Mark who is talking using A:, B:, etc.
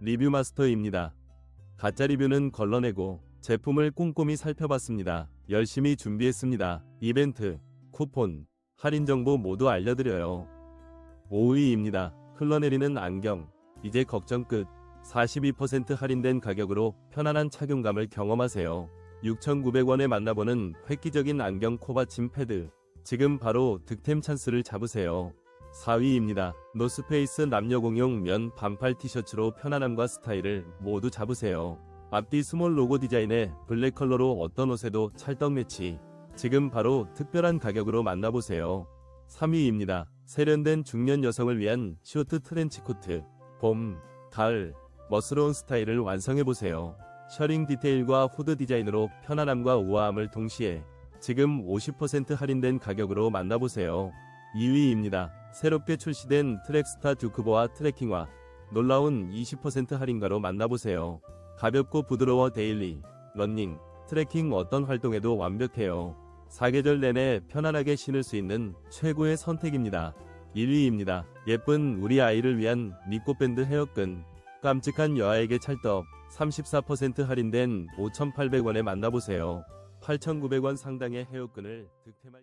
A: 리뷰 마스터입니다. 가짜 리뷰는 걸러내고 제품을 꼼꼼히 살펴봤습니다. 열심히 준비했습니다. 이벤트, 쿠폰, 할인 정보 모두 알려드려요. 5위입니다. 흘러내리는 안경. 이제 걱정 끝. 42% 할인된 가격으로 편안한 착용감을 경험하세요. 6,900원에 만나보는 획기적인 안경 코받침 패드. 지금 바로 득템 찬스를 잡으세요. 4위입니다. 노스페이스 남녀 공용 면 반팔 티셔츠로 편안함과 스타일을 모두 잡으세요. 앞뒤 스몰 로고 디자인에 블랙 컬러로 어떤 옷에도 찰떡 매치. 지금 바로 특별한 가격으로 만나보세요. 3위입니다. 세련된 중년 여성을 위한 쇼트 트렌치 코트. 봄, 가을, 멋스러운 스타일을 완성해보세요. 셔링 디테일과 후드 디자인으로 편안함과 우아함을 동시에 지금 50% 할인된 가격으로 만나보세요. 2위입니다. 새롭게 출시된 트랙스타 듀크보아 트래킹화 놀라운 20% 할인가로 만나보세요. 가볍고 부드러워 데일리, 러닝, 트래킹 어떤 활동에도 완벽해요. 사계절 내내 편안하게 신을 수 있는 최고의 선택입니다. 1위입니다. 예쁜 우리 아이를 위한 니꼬밴드 헤어끈. 깜찍한 여아에게 찰떡 34% 할인된 5,800원에 만나보세요. 8,900원 상당의 헤어끈을 득템할